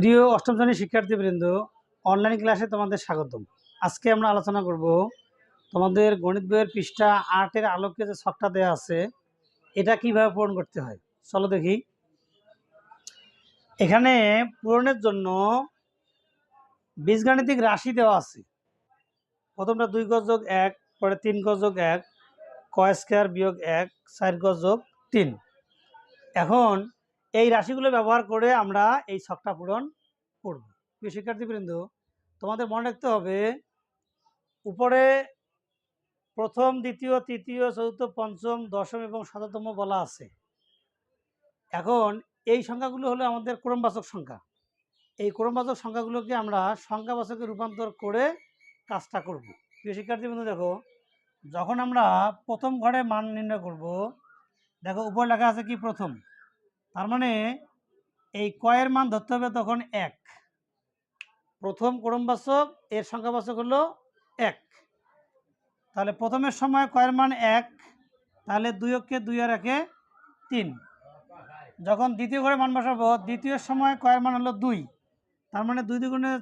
প্রিয় অষ্টম শ্রেণির শিক্ষার্থীবৃন্দ অনলাইন ক্লাসে তোমাদের স্বাগতম। আজকে আমরা আলোচনা করব তোমাদের গণিত বইয়ের পৃষ্ঠা আটের আলোকে যে ছকটা দেওয়া আছে, এটা কীভাবে পূরণ করতে হয়? চলো দেখি। এখানে পূরণের জন্য বীজগাণিতিক রাশি দেওয়া আছে। প্রথমটা দুই গজ যোগ এক, পরে তিন গজ যোগ এক কয় স্কোয়ার বিয়োগ এক, চার গজ যোগ তিন। এখন এই রাশিগুলো ব্যবহার করে আমরা এই ছকটা পূরণ করব। প্রিয় শিক্ষার্থীবৃন্দ, তোমাদের মনে রাখতে হবে, উপরে প্রথম, দ্বিতীয়, তৃতীয়, চতুর্থ, পঞ্চম, দশম এবং শততম বলা আছে। এখন এই সংখ্যাগুলো হলো আমাদের ক্রমবাচক সংখ্যা। এই ক্রমবাচক সংখ্যাগুলোকে আমরা সংখ্যাবাচকে রূপান্তর করে কাজটা করব। প্রিয় শিক্ষার্থীবৃন্দ, দেখো, যখন আমরা প্রথম ঘরে মান নির্ণয় করব, দেখো, উপরে লেখা আছে কি প্রথম? তার মানে এই কয়ের মান ধরতে হবে তখন এক। প্রথম ক্রমবাচক এর সংখ্যাবাচক হলো এক। তাহলে প্রথমের সময় কয়ের মান এক, তাহলে দুই অক্ষে দুই আর একে তিন। যখন দ্বিতীয় ঘরে মান বসাবো, দ্বিতীয় সময় কয়ের মান হলো দুই। তার মানে দুই দুগুণে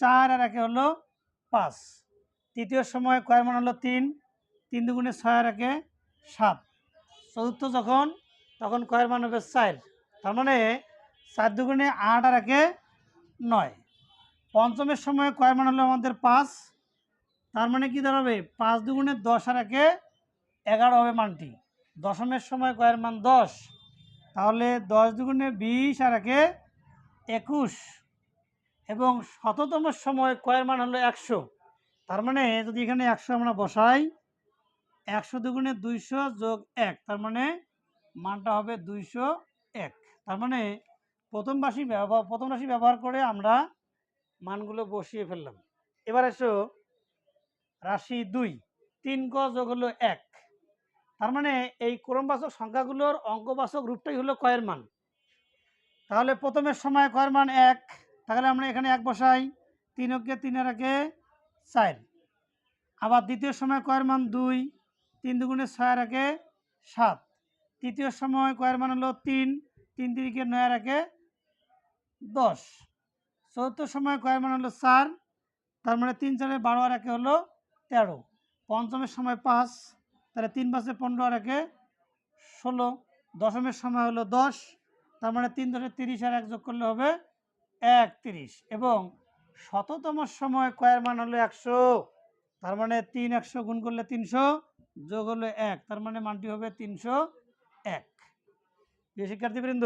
চার আর একে হলো পাঁচ। তৃতীয় সময় কয়ের মান হলো তিন তিন দুগুণে ছয় আর একে সাত। চতুর্থ যখন, তখন কয়ের মান হবে চার। তার মানে চার দুগুণে আট আর একে নয়। পঞ্চমের সময় কয়ের মান হলো আমাদের পাঁচ? তার মানে কি দাঁড়াবে? পাঁচ দুগুণে দশ আর একে এগারো হবে মানটি। দশমের সময় কয়ের মান দশ? তাহলে দশ দুগুণে বিশ আর একে একুশ। এবং শততম সময় কয়ের মান হলো একশো? তার মানে যদি এখানে একশো আমরা বসাই, একশো দুগুণে দুইশো যোগ এক তার মানে মানটা হবে দুইশো এক। তার মানে প্রথম রাশি ব্যবহার, প্রথম রাশি ব্যবহার করে আমরা মানগুলো বসিয়ে ফেললাম। এবার এসো রাশি দুই, তিন ক যোগ হলো এক। তার মানে এই ক্রমবাচক সংখ্যাগুলোর অঙ্কবাচক রূপটাই হলো কয়ের মান। তাহলে প্রথমের সময় কয়ের মান এক, তাহলে আমরা এখানে এক বসাই, তিন অঙ্কে তিনের একে চার। আবার দ্বিতীয় সময় কয়ের মান দুই, তিন দুগুণে ছয়ের একে সাত। তৃতীয় সময় কয়ের মান হলো তিন তিন তিরিকে নয়ের একে দশ। চতুর্থ সময় কয়ের মান হলো চার, তার মানে তিন চারে বারো আর একে হলো তেরো। পঞ্চমের সময় পাঁচ, তাহলে তিন পাঁচে পনেরো আর একে ষোলো। দশমের সময় হলো দশ, তার মানে তিন দশে তিরিশ আর এক যোগ করলে হবে এক তিরিশ এবং শততম সময় কয়ের মান হলো একশো, তার মানে তিন একশো গুণ করলে তিনশো, যোগ হলো এক, তার মানে মানটি হবে তিনশো এক। প্রিয় শিক্ষার্থীবৃন্দ